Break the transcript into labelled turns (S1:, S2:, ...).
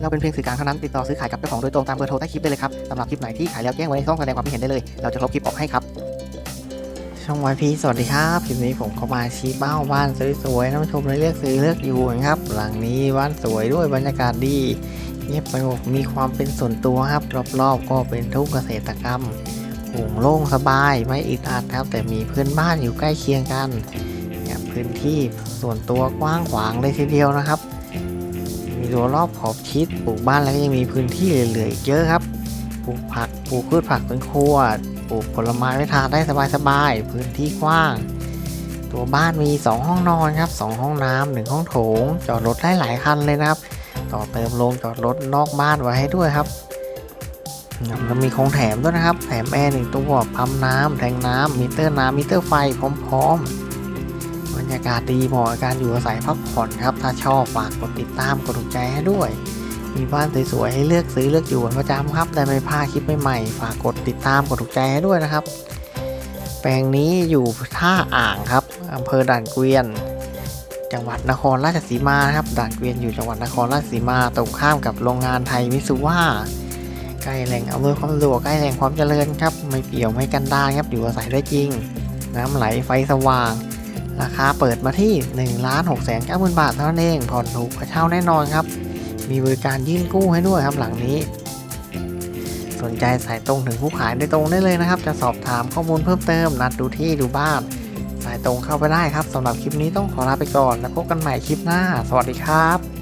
S1: เราเป็นเพียงสื่อกลางเท่านั้นติดต่อซื้อขายกับเจ้าของโดยตรงตามเบอร์โทรใต้คลิปได้เลยครับสำหรับคลิปไหนที่ขายแล้วแจ้งไว้ในช่องแสดงความคิดเห็นได้เลย เราจะลบคลิปออกให้ครับช่องวายพีสวัสดีครับคลิปนี้ผมก็มาชี้เป้าบ้านสวยๆท่านผู้ชมเลยเลือกซื้อเลือกอยู่นะครับ หลังนี้บ้านสวยด้วยบรรยากาศดีเงียบสงบมีความเป็นส่วนตัวครับ รอบๆ ก็เป็นทุ่งเกษตรกรรมโปร่งโล่งสบายไม่อึดอัดครับ แต่มีเพื่อนบ้านอยู่ใกล้เคียงกันเนี่ยพื้นที่ส่วนตัวกว้างขวางเลยทีเดียวนะครับ รั้วรอบขอบชิดปลูกบ้านแล้วก็ยังมีพื้นที่เหลือๆอีกเยอะครับปลูกผักปลูกพืชผักสวนครัวปลูกผลไม้ไว้ทานได้สบายๆพื้นที่กว้าง ตัวบ้านมี 2 ห้องนอนครับ 2 ห้องน้ำหนึ่งห้องโถง จอดรถได้หลายคันเลยนะครับ ต่อเติมโรงจอดรถนอกบ้านไว้ให้ด้วยครับแล้วมีของแถมด้วยนะครับ แถมแอร์หนึ่งตัว ปั๊มน้ำแทงน้ำมิเตอร์น้ำมิเตอร์ไฟพร้อม ๆ ยากาศดีเหมาะกับการอยู่อาศัยพักผ่อนครับ ถ้าชอบฝากกดติดตามกดถูกใจให้ด้วย มีบ้านสวยๆให้เลือกซื้อเลือกอยู่เป็นประจำครับได้ไม่พลาดคลิปใหม่ๆฝากกดติดตามกดถูกใจให้ด้วยนะครับ แปลงนี้อยู่ท่าอ่างครับอำเภอด่านเกวียน จังหวัดนครราชสีมาครับด่านเกวียนอยู่จังหวัดนครราชสีมาตรงข้ามกับโรงงานไทยมิตซูว่าใกล้แหล่งอำนวยความสะดวกใกล้แหล่งความเจริญครับ ไม่เปี่ยวไม่กันดารครับอยู่อาศัยได้จริง น้ำไหลไฟสว่าง ราคาเปิดมาที่1ล้าน6 9 0 0 0 บาทเท่านั้นเองผ่อนถูกกระเช่าแน่นอนครับ มีบริการยื่นกู้ให้ด้วยครับหลังนี้ สนใจสายตรงถึงผู้ขายโดยตรงได้เลยนะครับ จะสอบถามข้อมูลเพิ่มเติม นัดดูที่ดูบ้าน สายตรงเข้าไปได้ครับสำหรับคลิปนี้ต้องขอลาไปก่อน แล้วพบกันใหม่คลิปหน้า สวัสดีครับ